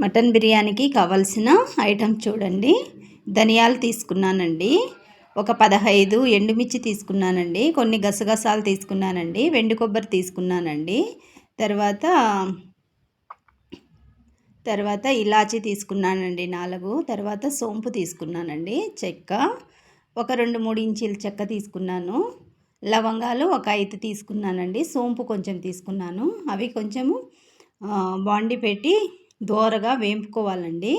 Mutton బిర్యానీకి కావాల్సిన item చూడండి. ధనియాలు తీసుకున్నానండి. ఒక పదహైదు ఎండుమిర్చి తీసుకున్నానండి. కొన్ని గసగసాలు తీసుకున్నానండి. వెండి కొబ్బరి తీసుకున్నానండి. తర్వాత తర్వాత ఇలాచి తీసుకున్నానండి నాలుగు. తర్వాత సోంపు తీసుకున్నానండి చెక్క. ఒక రెండు మూడు ఇంచీల చెక్క తీసుకున్నాను. లవంగాలు ఒక ఐదు తీసుకున్నానండి. సోంపు కొంచెం తీసుకున్నాను. అవి కొంచెము బాండి పెట్టి దోరగా వేంపుకోవాలండి.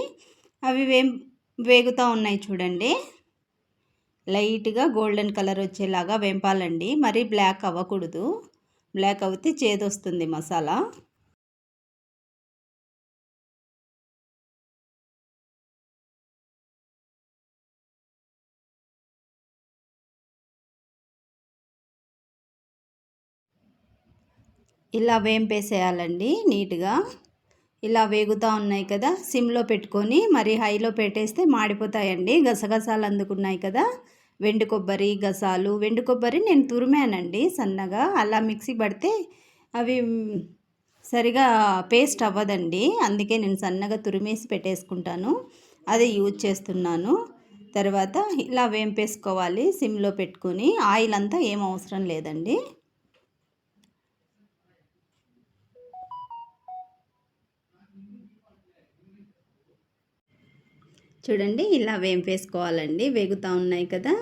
అవి వేం వేగుతూ ఉన్నాయి చూడండి. లైట్గా గోల్డెన్ కలర్ వచ్చేలాగా వేంపాలండి. మరీ బ్లాక్ అవ్వకూడదు. బ్లాక్ అవుతే చేదొస్తుంది మసాలా. ఇలా వేంపేసేయాలండి నీట్గా. ఇలా వేగుతూ ఉన్నాయి కదా సిమ్లో పెట్టుకొని మరి హైలో పెట్టేస్తే మాడిపోతాయండి. గసగసాలు అందుకున్నాయి కదా వెండి కొబ్బరి గసాలు. వెండి కొబ్బరి నేను తురిమానండి సన్నగా అలా మిక్సీ పడితే అవి సరిగా పేస్ట్ అవ్వదండి. అందుకే నేను సన్నగా తురిమేసి పెట్టేసుకుంటాను. అది యూజ్ చేస్తున్నాను. తర్వాత ఇలా వేంపేసుకోవాలి సిమ్లో పెట్టుకొని. ఆయిల్ అంతా ఏం అవసరం లేదండి. చూడండి ఇలా వేంపేసుకోవాలండి. వేగుతూ ఉన్నాయి కదా.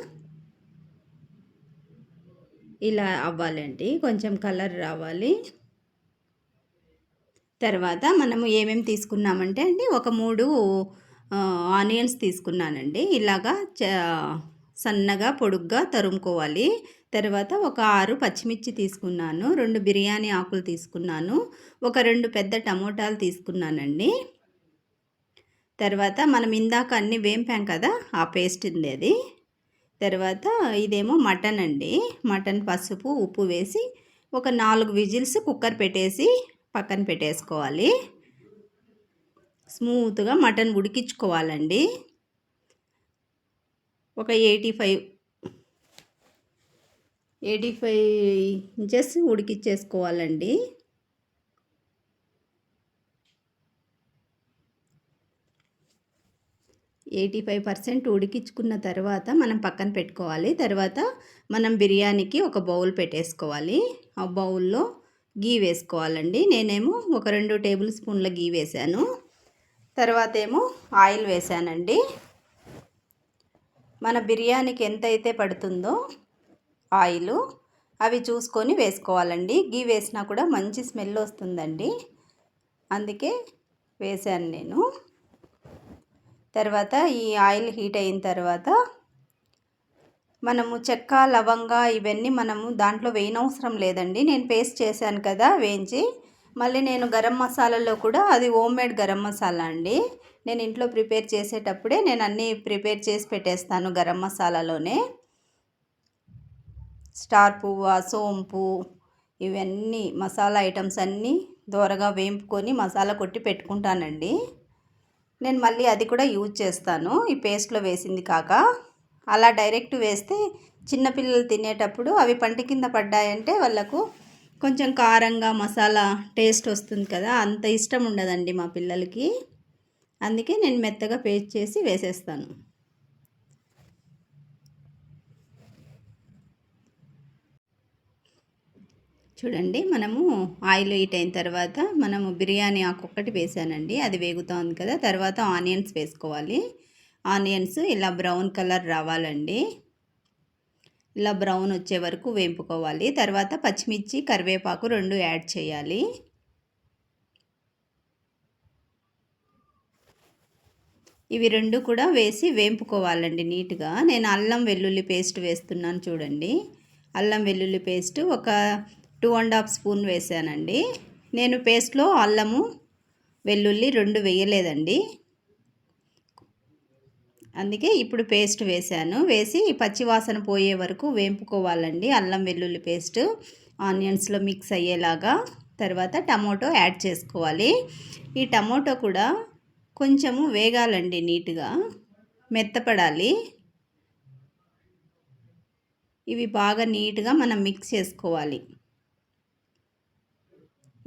ఇలా అవ్వాలండి. కొంచెం కలర్ రావాలి. తర్వాత మనము ఏమేమి తీసుకున్నామంటే అండి ఒక మూడు ఆనియన్స్ తీసుకున్నానండి. ఇలాగా సన్నగా పొడుగ్గా తరుముకోవాలి. తర్వాత ఒక ఆరు పచ్చిమిర్చి తీసుకున్నాను. రెండు బిర్యానీ ఆకులు తీసుకున్నాను. ఒక రెండు పెద్ద టమోటాలు తీసుకున్నానండి. తర్వాత మనం ఇందాక అన్ని వేంపాం కదా ఆ పేస్ట్ ఉంది అది. తర్వాత ఇదేమో మటన్ అండి. మటన్ పసుపు ఉప్పు వేసి ఒక నాలుగు విజిల్స్ కుక్కర్ పెట్టేసి పక్కన పెట్టేసుకోవాలి. స్మూత్గా మటన్ ఉడికించుకోవాలండి. ఒక eighty five eighty five inches ఉడికిచ్చేసుకోవాలండి eighty five percent ఉడికించుకున్న తర్వాత మనం పక్కన పెట్టుకోవాలి. తర్వాత మనం బిర్యానీకి ఒక బౌల్ పెట్టేసుకోవాలి. ఆ బౌల్లో గీ వేసుకోవాలండి. నేనేమో ఒక రెండు టేబుల్ స్పూన్ల గీ వేసాను తర్వాత ఏమో ఆయిల్ వేసానండి మన బిర్యానీకి ఎంత అయితే పడుతుందో ఆయిల్ అవి చూసుకొని వేసుకోవాలండి. గీ వేసినా కూడా మంచి స్మెల్ వస్తుందండి. అందుకే వేసాను నేను. తర్వాత ఈ ఆయిల్ హీట్ అయిన తర్వాత మనము చెక్క లవంగా ఇవన్నీ మనము దాంట్లో వేయనవసరం లేదండి. నేను పేస్ట్ చేశాను కదా వేయించి మళ్ళీ నేను గరం మసాలాలో కూడా అది హోమ్ మేడ్ గరం మసాలా అండి. నేను ఇంట్లో ప్రిపేర్ చేసేటప్పుడే నేను అన్నీ ప్రిపేర్ చేసి పెట్టేస్తాను గరం మసాలాలోనే. స్టార్ పువ్వు సోంపు ఇవన్నీ మసాలా ఐటమ్స్ అన్నీ దోరగా వేయింపుకొని మసాలా కొట్టి పెట్టుకుంటానండి. నేను మళ్ళీ అది కూడా యూజ్ చేస్తాను. ఈ పేస్ట్లో వేసింది కాక. అలా డైరెక్ట్ వేస్తే చిన్నపిల్లలు తినేటప్పుడు అవి పంటి కింద పడ్డాయంటే వాళ్ళకు కొంచెం కారంగా మసాలా టేస్ట్ వస్తుంది కదా అంత ఇష్టం ఉండదండి మా పిల్లలకి. అందుకే నేను మెత్తగా పేస్ట్ చేసి వేసేస్తాను. చూడండి మనము ఆయిల్ హీట్ అయిన తర్వాత మనము బిర్యానీ ఆకు ఒక్కటి వేసానండి. అది వేగుతోంది కదా తర్వాత ఆనియన్స్ వేసుకోవాలి. ఆనియన్స్ ఇలా బ్రౌన్ కలర్ రావాలండి. ఇలా బ్రౌన్ వచ్చే వరకు వేపుకోవాలి. తర్వాత పచ్చిమిర్చి కరివేపాకు రెండు యాడ్ చేయాలి. ఇవి రెండు కూడా వేసి వేపుకోవాలండి నీట్గా. నేను అల్లం వెల్లుల్లి పేస్ట్ వేస్తున్నాను చూడండి. అల్లం వెల్లుల్లి పేస్ట్ ఒక టూ అండ్ హాఫ్ స్పూన్ వేసానండి. నేను పేస్ట్లో అల్లము వెల్లుల్లి రెండు వేయలేదండి. అందుకే ఇప్పుడు పేస్ట్ వేసాను. వేసి పచ్చివాసన పోయే వరకు వేంపుకోవాలండి అల్లం వెల్లుల్లి పేస్ట్. ఆనియన్స్లో మిక్స్ అయ్యేలాగా తర్వాత టమోటో యాడ్ చేసుకోవాలి. ఈ టమోటో కూడా కొంచెము వేగాలండి నీట్గా. మెత్తపడాలి. ఇవి బాగా నీట్గా మనం మిక్స్ చేసుకోవాలి.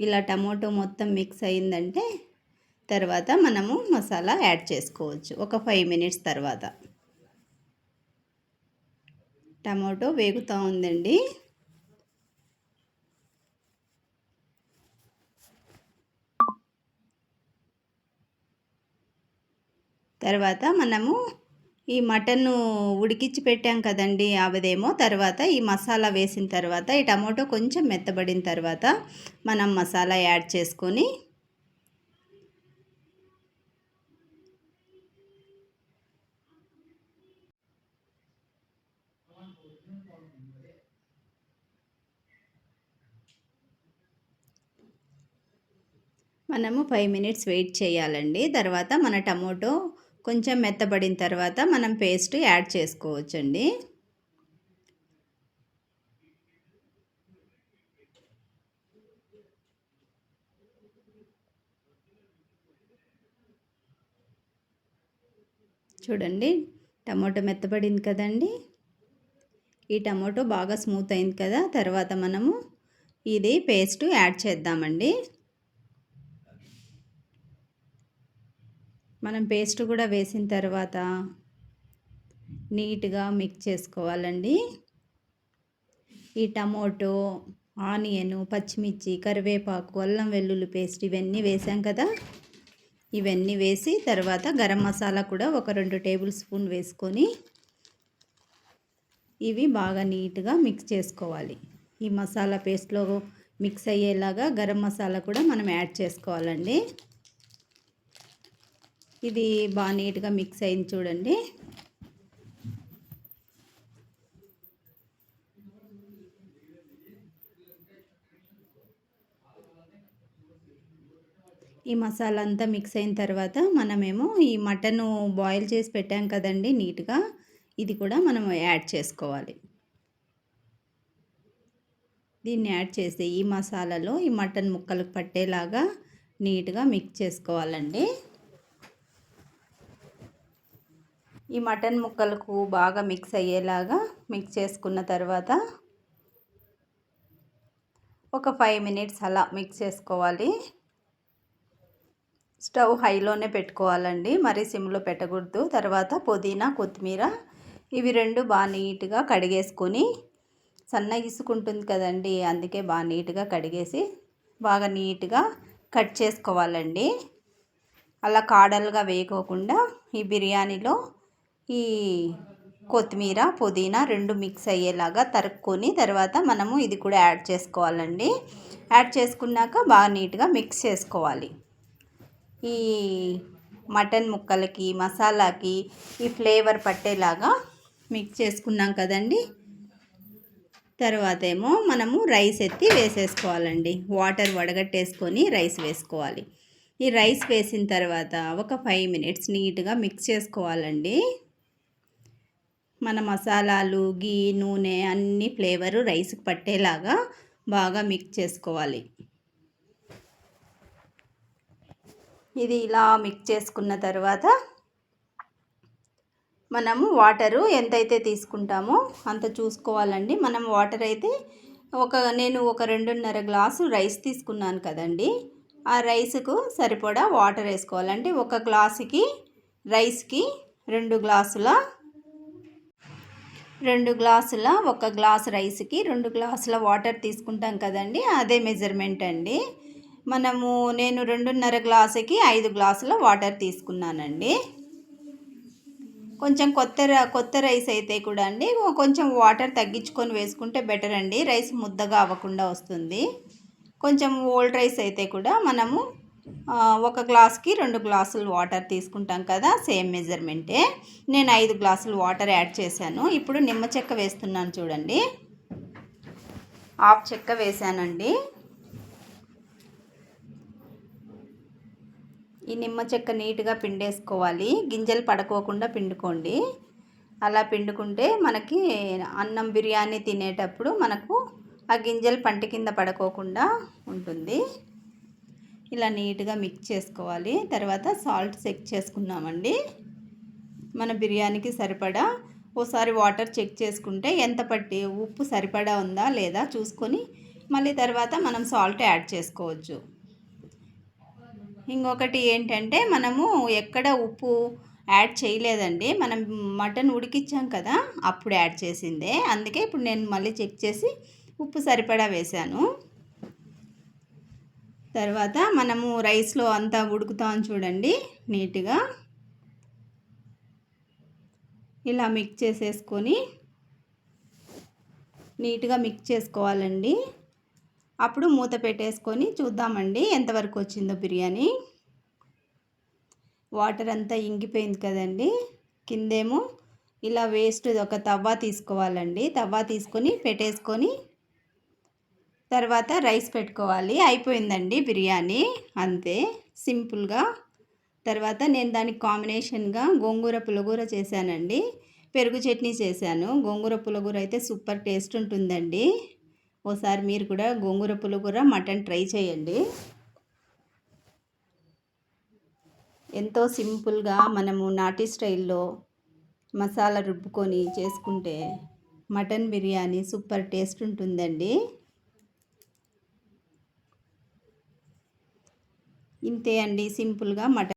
ఇలా టమోటో మొత్తం మిక్స్ అయిందంటే తర్వాత మనము మసాలా యాడ్ చేసుకోవచ్చు. ఒక ఫైవ్ మినిట్స్ తర్వాత. టమాటో వేగుతూ ఉందండి. తర్వాత మనము ఈ మటన్ ఉడికించి పెట్టాం కదండి అవిదేమో తర్వాత ఈ మసాలా వేసిన తర్వాత ఈ టమాటో కొంచెం మెత్తబడిన తర్వాత మనం మసాలా యాడ్ చేసుకొని మనము ఫైవ్ మినిట్స్ వెయిట్ చేయాలండి. తర్వాత మన టమోటో కొంచెం మెత్తబడిన తర్వాత మనం పేస్ట్ యాడ్ చేసుకోవచ్చండి. చూడండి టమాటో మెత్తబడింది కదండి. ఈ టమాటో బాగా స్మూత్ అయింది కదా తర్వాత మనము ఇది పేస్ట్ యాడ్ చేద్దామండి. మనం పేస్ట్ కూడా వేసిన తర్వాత నీట్గా మిక్స్ చేసుకోవాలండి. ఈ టమోటో ఆనియను పచ్చిమిర్చి కరివేపాకు అల్లం వెల్లుల్లి పేస్ట్ ఇవన్నీ వేసాం కదా. ఇవన్నీ వేసి తర్వాత గరం మసాలా కూడా ఒక రెండు టేబుల్ స్పూన్ వేసుకొని ఇవి బాగా నీట్గా మిక్స్ చేసుకోవాలి. ఈ మసాలా పేస్ట్లో మిక్స్ అయ్యేలాగా గరం మసాలా కూడా మనం యాడ్ చేసుకోవాలండి. ఇది బాగా నీట్గా మిక్స్ అయింది చూడండి. ఈ మసాలా అంతా మిక్స్ అయిన తర్వాత మనమేమో ఈ మటన్ బాయిల్ చేసి పెట్టాం కదండి నీట్గా ఇది కూడా మనం యాడ్ చేసుకోవాలి. దీన్ని యాడ్ చేసి ఈ మసాలాలో ఈ మటన్ ముక్కలకు పట్టేలాగా నీట్గా మిక్స్ చేసుకోవాలండి. ఈ మటన్ ముక్కలకు బాగా మిక్స్ అయ్యేలాగా మిక్స్ చేసుకున్న తర్వాత ఒక ఫైవ్ మినిట్స్ అలా మిక్స్ చేసుకోవాలి. స్టవ్ హైలోనే పెట్టుకోవాలండి. మరీ సిమ్లో పెట్టకూడదు. తర్వాత పుదీనా కొత్తిమీర ఇవి రెండు బాగా నీట్గా కడిగేసుకొని సన్న ఇసుకుంటుంది కదండి అందుకే బాగా నీట్గా కడిగేసి బాగా నీట్గా కట్ చేసుకోవాలండి. అలా కాడలుగా వేయకోకుండా ఈ బిర్యానీలో ఈ కొత్తిమీర పుదీనా రెండు మిక్స్ అయ్యేలాగా తరుక్కొని తర్వాత మనము ఇది కూడా యాడ్ చేసుకోవాలండి. యాడ్ చేసుకున్నాక బాగా నీట్గా మిక్స్ చేసుకోవాలి. ఈ మటన్ ముక్కలకి మసాలాకి ఈ ఫ్లేవర్ పట్టేలాగా మిక్స్ చేసుకున్నాం కదండి. తర్వాత ఏమో మనము రైస్ ఎత్తి వేసేసుకోవాలండి. వాటర్ వడగట్టేసుకొని రైస్ వేసుకోవాలి. ఈ రైస్ వేసిన తర్వాత ఒక ఫైవ్ మినిట్స్ నీట్గా మిక్స్ చేసుకోవాలండి. మన మసాలాలు గీ నూనె అన్ని ఫ్లేవరు రైస్కి పట్టేలాగా బాగా మిక్స్ చేసుకోవాలి. ఇది ఇలా మిక్స్ చేసుకున్న తర్వాత మనము వాటరు ఎంతైతే తీసుకుంటామో అంత చూసుకోవాలండి. మనం వాటర్ అయితే ఒక నేను ఒక రెండున్నర గ్లాసు రైస్ తీసుకున్నాను కదండి. ఆ రైస్కు సరిపడా వాటర్ వేసుకోవాలంటే ఒక గ్లాసుకి రైస్కి రెండు గ్లాసుల రెండు గ్లాసుల ఒక గ్లాస్ రైస్కి రెండు గ్లాసుల వాటర్ తీసుకుంటాం కదండి అదే మెజర్మెంట్ అండి. మనము నేను రెండున్నర గ్లాసుకి ఐదు గ్లాసుల వాటర్ తీసుకున్నానండి. కొంచెం కొత్త కొత్త రైస్ అయితే కూడా అండి కొంచెం వాటర్ తగ్గించుకొని వేసుకుంటే బెటర్ అండి రైస్ ముద్దగా అవ్వకుండా వస్తుంది. కొంచెం ఓల్డ్ రైస్ అయితే కూడా మనము ఒక గ్లాస్కి రెండు గ్లాసులు వాటర్ తీసుకుంటాం కదా సేమ్ మెజర్మెంటే. నేను ఐదు గ్లాసులు వాటర్ యాడ్ చేశాను. ఇప్పుడు నిమ్మ చెక్క వేస్తున్నాను చూడండి. హాఫ్ చెక్క వేసానండి ఈ నిమ్మ చెక్క నీట్గా పిండేసుకోవాలి. గింజలు పడుకోకుండా పిండుకోండి. అలా పిండుకుంటే మనకి అన్నం బిర్యానీ తినేటప్పుడు మనకు ఆ గింజలు పంట కింద పడుకోకుండా ఉంటుంది. ఇలా నీట్గా మిక్స్ చేసుకోవాలి. తర్వాత సాల్ట్ చెక్ చేసుకున్నామండి మన బిర్యానీకి సరిపడా ఓసారి వాటర్ చెక్ చేసుకుంటే ఎంత పట్టి ఉప్పు సరిపడా ఉందా లేదా చూసుకొని మళ్ళీ తర్వాత మనం సాల్ట్ యాడ్ చేసుకోవచ్చు. ఇంకొకటి ఏంటంటే మనము ఎక్కడ ఉప్పు యాడ్ చేయలేదండి. మనం మటన్ ఉడికిచ్చాం కదా అప్పుడు యాడ్ చేసిందే. అందుకే ఇప్పుడు నేను మళ్ళీ చెక్ చేసి ఉప్పు సరిపడా వేశాను. తర్వాత మనము రైస్లో అంతా ఉడుకుతాం చూడండి నీట్గా. ఇలా మిక్స్ చేసేసుకొని నీట్గా మిక్స్ చేసుకోవాలండి. అప్పుడు మూత పెట్టేసుకొని చూద్దామండి ఎంతవరకు వచ్చిందో బిర్యానీ. వాటర్ అంతా ఇంగిపోయింది కదండి. కిందేమో ఇలా వేస్ట్ ఒక తవ్వ తీసుకోవాలండి. తవ్వ తీసుకొని పెట్టేసుకొని తర్వాత రైస్ పెట్టుకోవాలి. అయిపోయిందండి బిర్యానీ. అంతే. సింపుల్గా. తర్వాత నేను దానికి కాంబినేషన్గా గోంగూర పులగూర చేశానండి. పెరుగు చట్నీ చేశాను. గోంగూర పులగూర అయితే సూపర్ టేస్ట్ ఉంటుందండి. ఓసారి మీరు కూడా గోంగూర పులగూర మటన్ ట్రై చేయండి. ఎంతో సింపుల్గా మనము నాటి స్టైల్లో మసాలా రుబ్బుకొని చేసుకుంటే మటన్ బిర్యానీ సూపర్ టేస్ట్ ఉంటుందండి. ఇంతే అండి సింపుల్గా మటన్